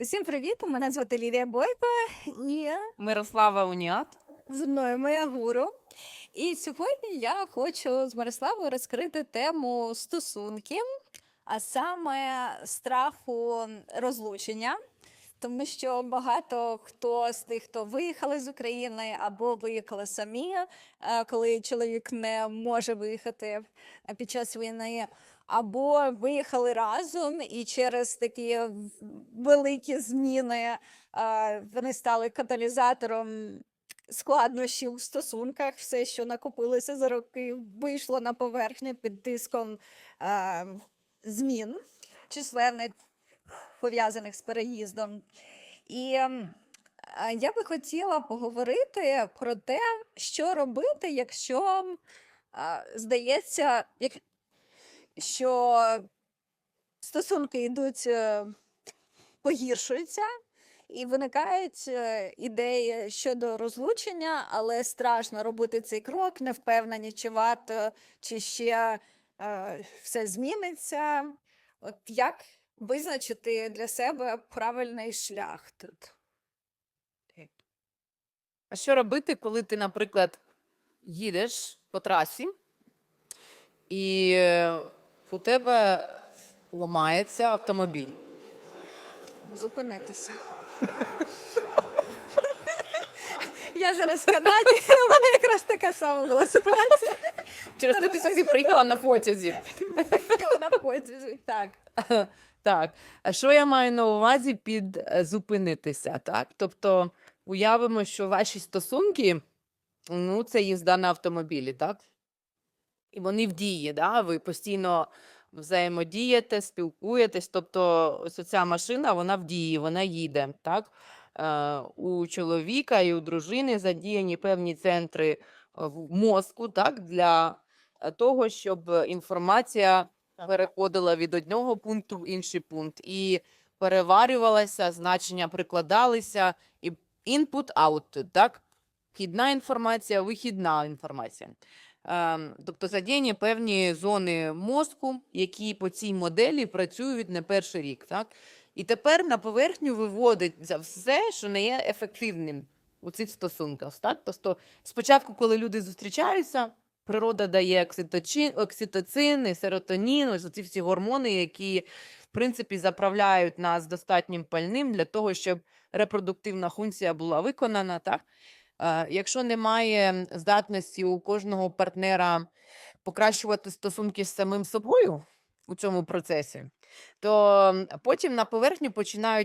Усім привіт! Мене звати Лілія Бойко і Мирослава Уніат. зі мною моя гуру. І сьогодні я хочу з Мирославою розкрити тему стосунків, а саме страху розлучення. Тому що багато хто з тих, хто виїхали з України або виїхали самі, е, коли чоловік не може виїхати е, під час війни, або виїхали разом і через такі великі зміни е, вони стали каталізатором складнощів у стосунках. Все, що накопилося за роки, вийшло на поверхню під тиском змін численних пов'язаних з переїздом. І ем, я би хотіла поговорити про те, що робити, якщо е, здається, що стосунки йдуть, е, погіршуються, і виникають е, ідеї щодо розлучення, але страшно робити цей крок, не впевнені, чи варто, чи ще е, все зміниться. От як визначити для себе правильний шлях тут? А що робити, коли ти, наприклад, їдеш по трасі, і е, у тебе ламається автомобіль? Зупинитися. Я зараз в Канаді, у мене якраз така сама була ситуація. Через те ти сюди приїхала на потязі. Так. Так, а що я маю на увазі під е, зупинитися? Так? Тобто уявимо, що ваші стосунки ну, це їзда на автомобілі, так? І вони в дії, да? ви постійно взаємодієте, спілкуєтесь. Тобто, ось ця машина, вона в дії, вона їде. Так? Е, у чоловіка і у дружини задіяні певні центри е, в мозку так? для того, щоб інформація переходила від одного пункту в інший пункт і переварювалася, значення прикладалися, і input output, так? Вхідна інформація, вихідна інформація. Ем, тобто задіяні певні зони мозку, які по цій моделі працюють не перший рік. Так? І тепер на поверхню виводиться все, що не є ефективним у цих стосунках. Так? Тобто спочатку, коли люди зустрічаються, природа дає окситоцин, і серотонін, ось ці всі гормони, які в принципі заправляють нас достатнім пальним для того, щоб репродуктивна функція була виконана. Так? Якщо немає здатності у кожного партнера покращувати стосунки з самим собою у цьому процесі, то потім на поверхню починають